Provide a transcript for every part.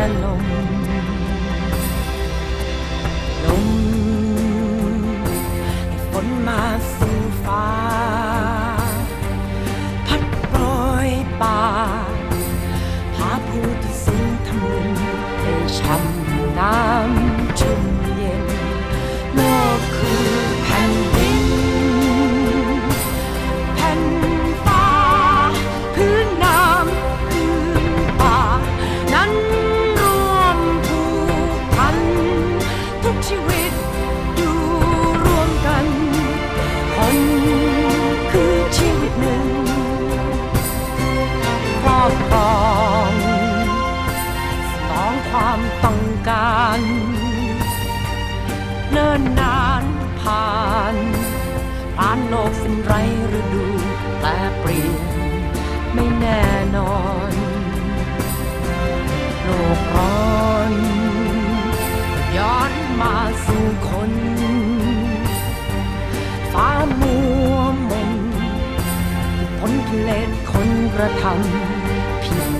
alone. ความต้องการ เนิ่นนานผ่านผ่านโลกเป็นไรฤดูแปลเปลี่ยนไม่แน่นอน โลกร้อนย้อนมาสู่คนฟ้ามัวมนผลกิเลสคนกระทำผิด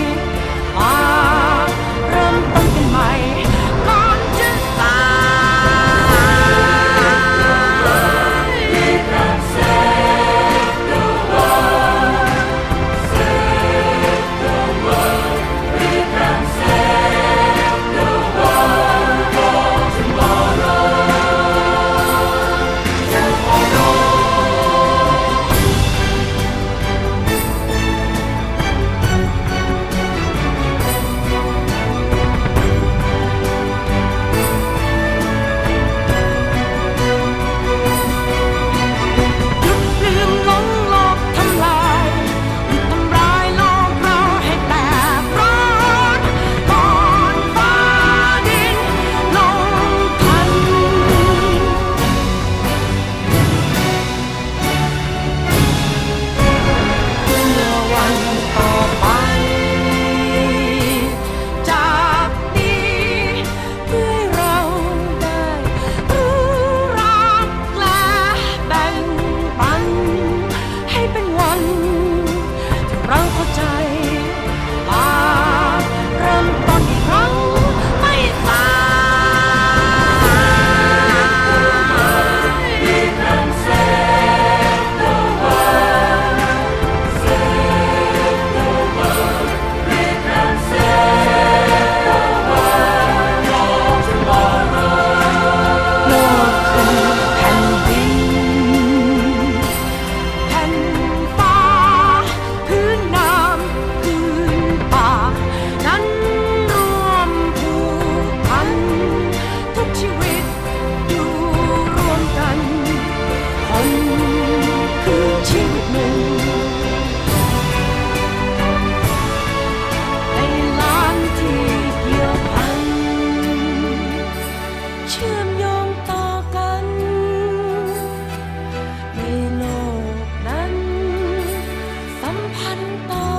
Oh.